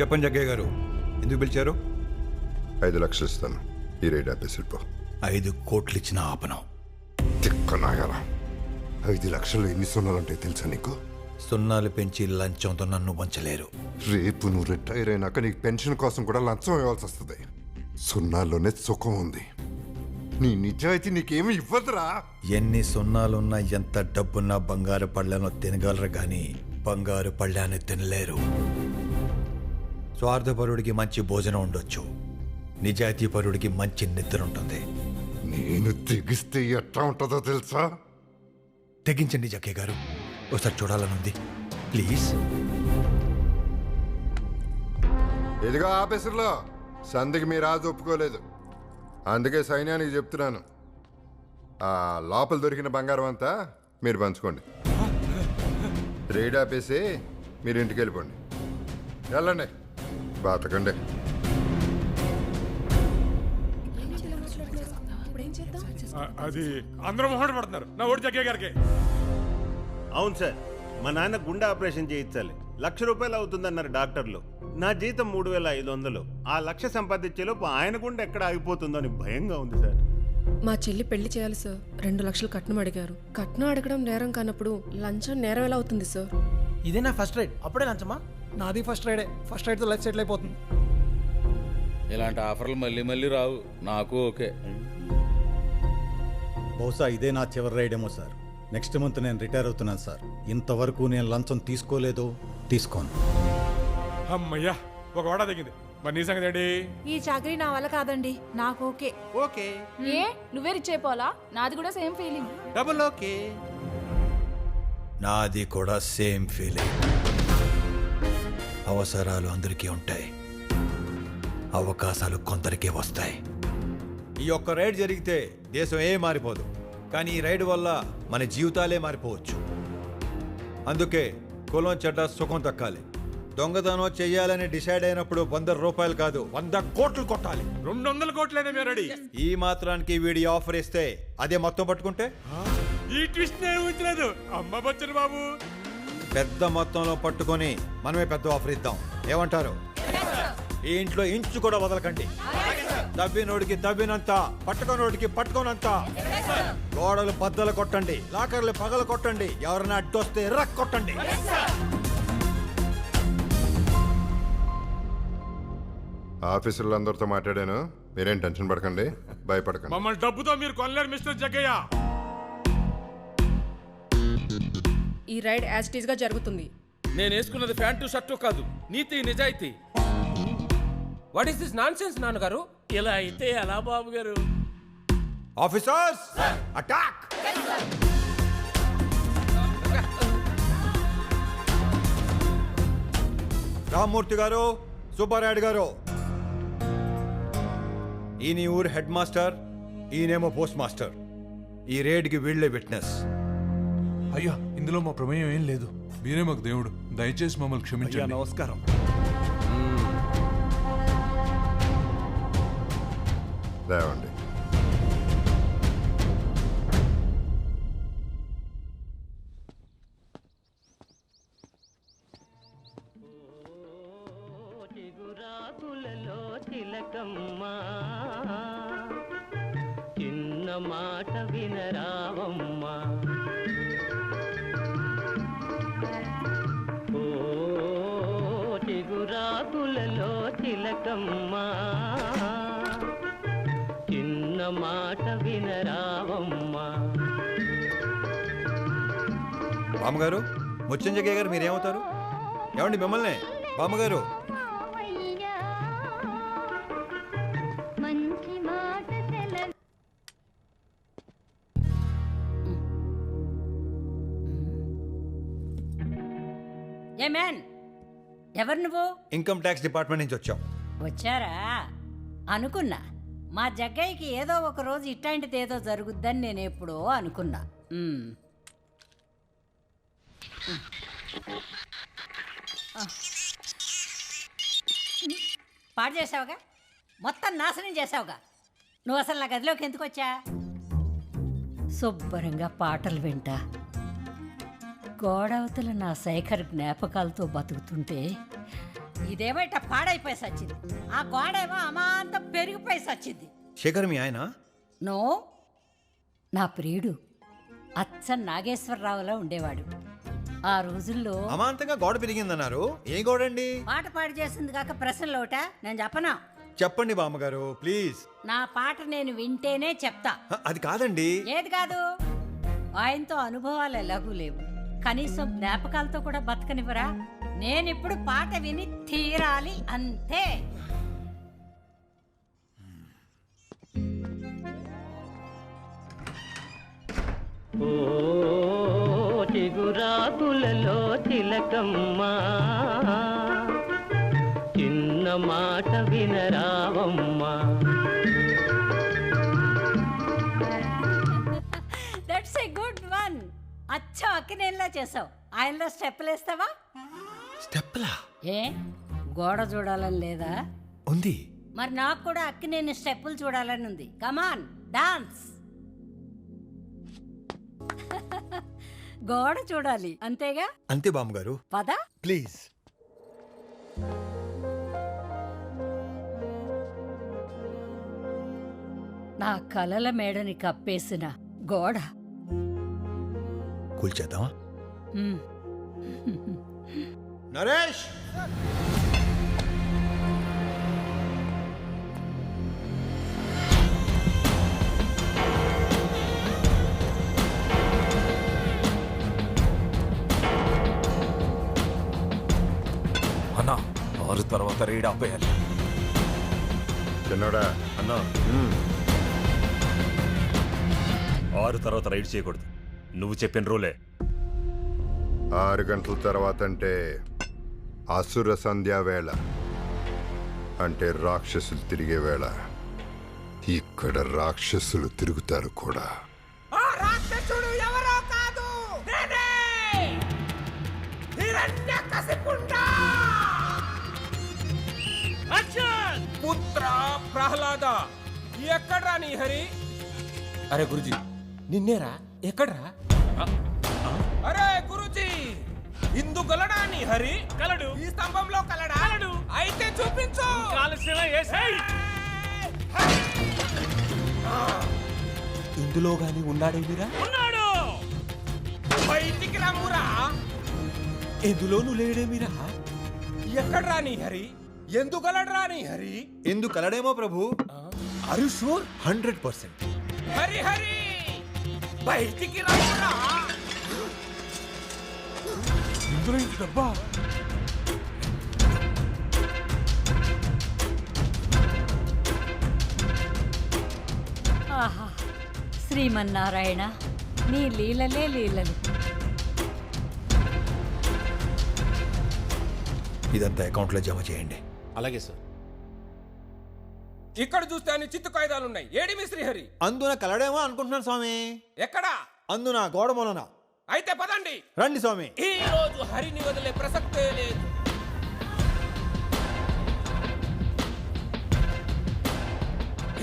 చెప్పండి జగ్గయ్య గారు. ఎందుకు పిలిచారు? ఐదు లక్షలు ఇస్తాను. ఈ రేట్ ఆపేసి ఐదు కోట్లు ఇచ్చిన ఆపనం. తిక్కనాయాలా ఐదు లక్షలు ఎన్ని సున్నాలు ఉంటాయి తెలుసా నీకు? సున్నాలు పెంచి లంచంతో నన్ను వంచలేరు. రేపు నువ్వు రిటైర్ అయినాక నీకు పెన్షన్ కోసం కూడా లంచం ఇవ్వాల్సి వస్తుంది. సున్నాల్లోనే సుఖం ఉంది. నీ నిజాయితీ నీకేమి ఇవ్వదురా. ఎన్ని సున్నాలున్నా ఎంత డబ్బున్నా బంగారు పళ్ళను తినగలరు కానీ బంగారు పళ్ళాన్ని తినలేరు. స్వార్థపరుడికి మంచి భోజనం ఉండొచ్చు. నిజాయితీపరుడికి మంచి నిద్ర ఉంటుంది. నేను తెగిస్తే ఎట్లా ఉంటుందో తెలుసా? తెగించండి జక్కయ్య గారు. ఒకసారి చూడాలనుంది ప్లీజ్. ఇదిగో ఆఫీసర్లో సంధికి మీ రాజు ఒప్పుకోలేదు. అందుకే సైన్యానికి చెప్తున్నాను. ఆ లోపల దొరికిన బంగారం అంతా మీరు పంచుకోండి. రేడ్ ఆపేసి మీరు ఇంటికి వెళ్ళిపోండి. వెళ్ళండి. బతకండి. అది అందరూ మొహట పడుతున్నారు. నా ఓడి జగ్గయ్య గారికి. అవును సార్ మా నాన్న గుండె ఆపరేషన్ చేయించాలి. లక్ష రూపాయలు అవుతుందన్నారు డాక్టర్లు. నా జీతం మూడు వేల ఐదు వందలు. ఆ లక్ష సంపాదించేలోపు ఆయన గుండె ఎక్కడ ఆగిపోతుందో అని భయంగా ఉంది సార్. మా చెల్లి పెళ్ళి చేయాలి సార్. రెండు లక్షలు కట్నం అడిగారు. కట్నం అడగడం నేరం కానప్పుడు లంచం నేరం ఎలా అవుతుంది సార్? ఇదే నా ఫస్ట్ రైడ్ అప్పుడే లంచమా? నాది ఫస్ట్ రైడే. ఫస్ట్ రైడ్తో లైఫ్ సెటిల్ అయిపోతుంది. ఇలాంటి ఆఫర్లు మళ్ళీ మళ్ళీ రావు. నాకు ఓకే. బహుశా ఇదే నా చివరి రైడ్ ఏమో సార్. నెక్స్ట్ మంత్ నేను రిటైర్ అవుతున్నాను సార్. ఇంతవరకు నేను లంచం తీసుకోలేదు తీసుకోను. అమ్మయ్యా ఒక వాడ తగ్గింది మరి నీ సంగతి ఏంటి? ఈ చాకరీ నా వల్ల కాదండి. నాకు ఓకే. ఓకే. ఏ? నువ్వే రిచ్ అయిపోవాలా? నాది కూడా సేమ్ ఫీలింగ్. Double okay. నాది కూడా సేమ్ ఫీలింగ్. అవసరాలు అందరికీ ఉంటాయి. అవకాశాలు కొందరికే వస్తాయి. ఈ ఒక్క రైడ్ జరిగితే దేశం ఏ మారిపోదు. కానీ ఈ రైడ్ వల్ల మన జీవితాలే మారిపోవచ్చు. అందుకే కులం చెడ్డ సుఖం దక్కాలి దొంగతనం చెయ్యాలని డిసైడ్ అయినప్పుడు వంద రూపాయలు కాదు వంద కోట్లు కొట్టాలి. రెండు వందల కోట్లైనా మేము రెడీ. ఈ మాత్రానికి వీడి ఆఫర్ ఇస్తే అదే మొత్తం పట్టుకుంటే? ఈ ట్విస్ట్ నేను అమ్మ బచ్చన్ బాబు. పెద్ద మొత్తంలో పట్టుకొని మనమే పెద్ద ఆఫర్ ఇద్దాం. ఏమంటారు? ఈ ఇంట్లో ఇంచు కూడా వదలకండి. తవ్వినోడికి తవ్వినంత పట్టుకోనోడికి పట్టుకోనంత. గోడలు బద్దలు కొట్టండి లాకర్లు పగలు కొట్టండి ఎవరైనా అడ్డొస్తే ఎర్రక్ కొట్టండి. ఆఫీసర్లందరితో మాట్లాడాను. మీరేం టెన్షన్ పడకండి భయపడకండి. మమ్మల్ని డబ్బుతో మీరు కొనలేరు మిస్టర్ జగ్గయ్య. ఈ రైడ్ యాజ్ టీజ్గా జరుగుతుంది. నేను వేసుకున్నది ప్యాంటు షర్టు కాదు. నీతి నిజాయితీ. What is this nonsense నాన్నగారు? ఇలా అయితే ఎలా బాబు గారు ఆఫీసర్స్ అటాక్ రామ్మూర్తి గారు సుబ్బారాయుడు గారు. ఈయన ఈ ఊరు హెడ్ మాస్టర్ ఈయనేమో పోస్ట్ మాస్టర్ ఈ రేడ్కి వీళ్ళే విట్నెస్. అయ్యా ఇందులో మా ప్రమేయం ఏం లేదు. మీరే మాకు దేవుడు. దయచేసి మమ్మల్ని క్షమించండి. నమస్కారం. లేవండి. చిగురాకులలో తిలకమ్మా చిన్న మాట వినరావమ్మా. చిగురాకులలో తిలకమ్మా. చిన్న మాట వినరావమ్మా బామ్మగారు ముచ్చంజగయ్య గారు మీరేమవుతారు? ఏమండి మిమ్మల్ని? బామ్మగారు ఎవరు నువ్వు? ఇన్కమ్ ట్యాక్స్ డిపార్ట్మెంట్ నుంచి వచ్చాం. వచ్చారా? అనుకున్నా. మా జగ్గయ్యకి ఏదో ఒక రోజు ఇట్లాంటిది ఏదో జరుగుద్దని నేను ఎప్పుడో అనుకున్నా. పాడు చేసావుగా? మొత్తం నాశనం చేసావుగా? నువ్వు అసలు నా గదిలోకి ఎందుకు వచ్చా? శుభ్రంగా పాటలు వింటా. గోడవతల నా శేఖర్ జ్ఞాపకాలతో బతుకుతుంటే ఇదేమో ఇట్ట పాడైపోయి సచ్చింది. ఆ గోడేమో అమాంతం పెరిగిపోయి సచ్చింది. శేఖర్ మీ ఆయన? నో నా ప్రియుడు అచ్చ నాగేశ్వరరావులా ఉండేవాడు. ఆ రోజుల్లో అమాంతంగా గోడ పెరిగిందన్నారు. ఏ గోడండి? పాట పాడి చేసింది కాక ప్రశ్నలు ఒకట? నేను చెప్పనా? చెప్పండి బామ్మగారు ప్లీజ్. నా పాట నేను వింటేనే చెప్తా. అది కాదండి. ఏది కాదు? ఆయనతో అనుభవాలు ఎలాగూ లేవు. కనీసం జ్ఞాపకాలతో కూడా బతకనివ్వరా? నేనిప్పుడు పాట విని తీరాలి అంతే. ఓ చిగురాకులలో తిలకమ్మ చిన్న మాట వినరావమ్మ. అచ్చా అక్కినేలా చేసావు. ఆయనలో స్టెప్పులు వేస్తావా? స్టెప్లా ఏ? గోడ చూడాలని లేదా? ఉంది. మరి నాకు కూడా అక్కి నేను స్టెప్పులు చూడాలని ఉంది. కమాన్ డాన్స్ గోడ చూడాలి. అంతేగా? అంతే బామ్మగారు. పద. ప్లీజ్. నా కలల మేడని కప్పేసిన గోడ. కూల్చేద్దామా. నరేష్! అన్నా ఆరు తర్వాత రైడ్ ఆపేయాలి. చిన్నోడా అన్నా. ఆరు తర్వాత రైడ్ చేయకూడదు. నువ్వు చెప్పిన రూలే. ఆరు గంటల తర్వాత అంటే అసుర సంధ్యా వేళ. అంటే రాక్షసులు తిరిగే వేళ. ఇక్కడ రాక్షసులు తిరుగుతారు కూడా. రాక్షసుడు ఎవరో కాదు! నేనే! హిరణ్యకశిపుండా పుత్ర ప్రహ్లాద! ఎక్కడ్రా నీ హరి? అరే గురుజీ నిన్నేరా? ఎక్కడ్రా? అరే గురుజీ ఇందు గలడా నీ హరి? కలడు. ఈ స్తంభంలో కలడా? కలడు. అయితే చూపించు. కాలసిన ఇందులో గాని ఉన్నాడేమిరా ఉన్నాడు. బయటికి రమ్మురా. ఎందులోను లేడేమిరా ఎక్కడ్రా నీ హరి? ఎందుకలడ్రా నీ హరి? ఎందుకు కలడేమో ప్రభు. అరు sure hundred percent. Hari Hari! బయటికి రమ్మురా ఇందులో ఇంటి డబ్బా ఆహా శ్రీమన్నారాయణ నీ లీలలే లీలలు. ఇదంతా అకౌంట్లో జమ చేయండి. అలాగే సార్. ఇక్కడ చూస్తే అన్ని చిత్తు కాగితాలు ఉన్నాయి. ఏడి మీ శ్రీహరి? అందున కలడేమో అనుకుంటున్నాను స్వామి. ఎక్కడా? అందున గోడ మూలన అయితే పదండి. రండి స్వామి. ఈ రోజు హరిని వదిలే ప్రసక్తే లేదు.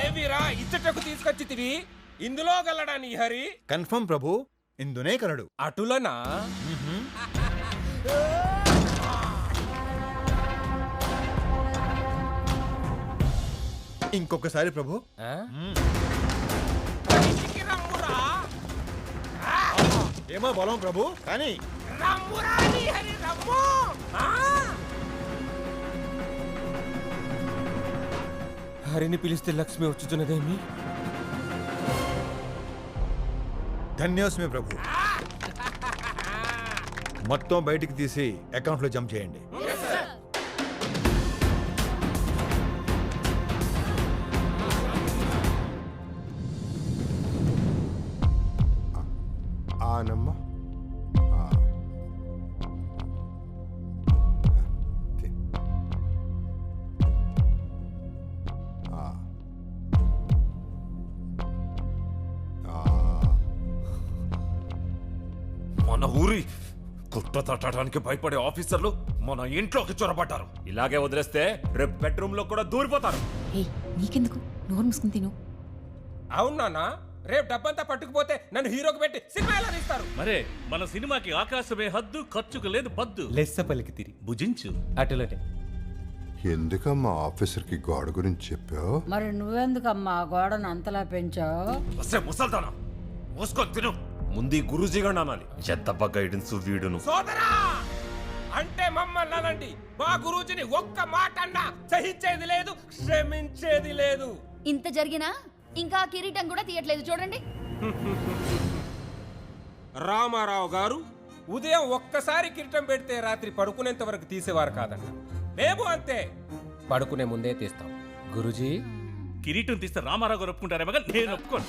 ఏవిరా ఇచ్చటకు తీసుకొచ్చితివి? ఇందులో గలడా నీ హరి? కన్ఫర్మ్ ప్రభు ఇందునే కలడు. అటులనా? ఇంకొకసారి ప్రభు. ఏమో బలం ప్రభు కానీ! హరిని పిలిస్తే లక్ష్మి వచ్చుతున్నదేమి ధన్యోస్మి ప్రభు. మొత్తం బయటికి తీసి అకౌంట్లో జమ చేయండి. ఆనమ్మ ఆ. తి. ఆ. ఆ. మన ఊరి కుట్ర తట్టడానికి భయపడే ఆఫీసర్లు మన ఇంట్లోకి చొరబడ్డారు ఇలాగే వదిలేస్తే రేపు బెడ్రూమ్లో కూడా దూరిపోతారు నీకెందుకు నోరు మూసుకుని తిను అవునా రేపు డబ్బంతా పట్టుకుపోతే నన్ను హీరోకి పెట్టి సినిమా ఎలా తీస్తారు? మరే మన సినిమాకి ఆకాశమే హద్దు ఖర్చుకు లేదు పద్దు లెస్స పలికి తిరిగి. భుజించు. అటులోనే. ఎందుకమ్మా ఆఫీసర్కి గోడ గురించి చెప్పావు? మరి నువ్వెందుకమ్మా ఆ గోడను అంతలా పెంచావు? వస్తే ముసల్దానా? మోసుకొని తిను. ముందు గురుజీ గండి అనాలి. చెత్తబ్బ గైడెన్స్ వీడును. సోదరా! అంటే మమ్మల్ని అనండి. మా గురూజీని ఒక్క మాట అన్నా సహించేది లేదు క్షమించేది లేదు. ఇంత జరిగినా ఇంకా కిరీటం కూడా తీయట్లేదు. చూడండి. రామారావు గారు ఉదయం ఒక్కసారి కిరీటం పెడితే రాత్రి పడుకునేంత వరకు తీసేవారు కాదంట. మేము అంతే. పడుకునే ముందే తీస్తాం. గురుజీ. కిరీటం తీస్తే రామారావు గారు ఒప్పుకుంటారే మగ నేను ఒప్పుకోను.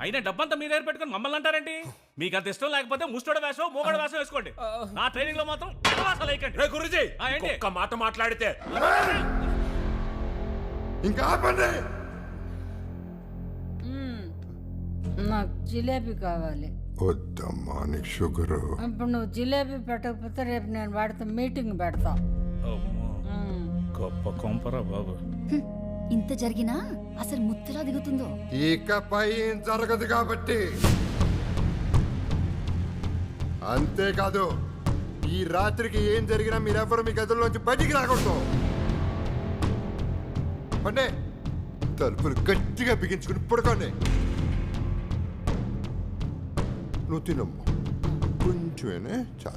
అయినా డబ్బంతా మీ దగ్గర పెట్టుకొని మమ్మల్ని అంటారేంటి? మీకు అంత ఇష్టం లేకపోతే ముస్టోడ వేషం మూగడ వేషం వేసుకోండి. నా ట్రైనింగ్లో మాత్రం వేయకండి. గురుజీ ఆ, ఏంటి? ఒక్క మాట మాట్లాడితే. ఇంకా ఆపండి. నాకు జిలేబీ కావాలి. వద్దమ్మా నీకు షుగరు. ఇప్పుడు నువ్వు జిలేబీ పెట్టకపోతే రేపు నేను వాడితో మీటింగ్ పెడతా. గొప్ప కొంపరా బాబు. ఇంత జరిగినా అసలు ముత్తలా దిగుతుందో? ఇకపై ఏం జరగదు కాబట్టి. అంతేకాదు ఈ రాత్రికి ఏం జరిగినా మీరెవరు మీ గదుల్లోంచి బయటికి రాకూడదు. అంటే తలుపులు గట్టిగా బిగించుకుని పడుకోండి. 롯데는 뭐 근처에네. 자,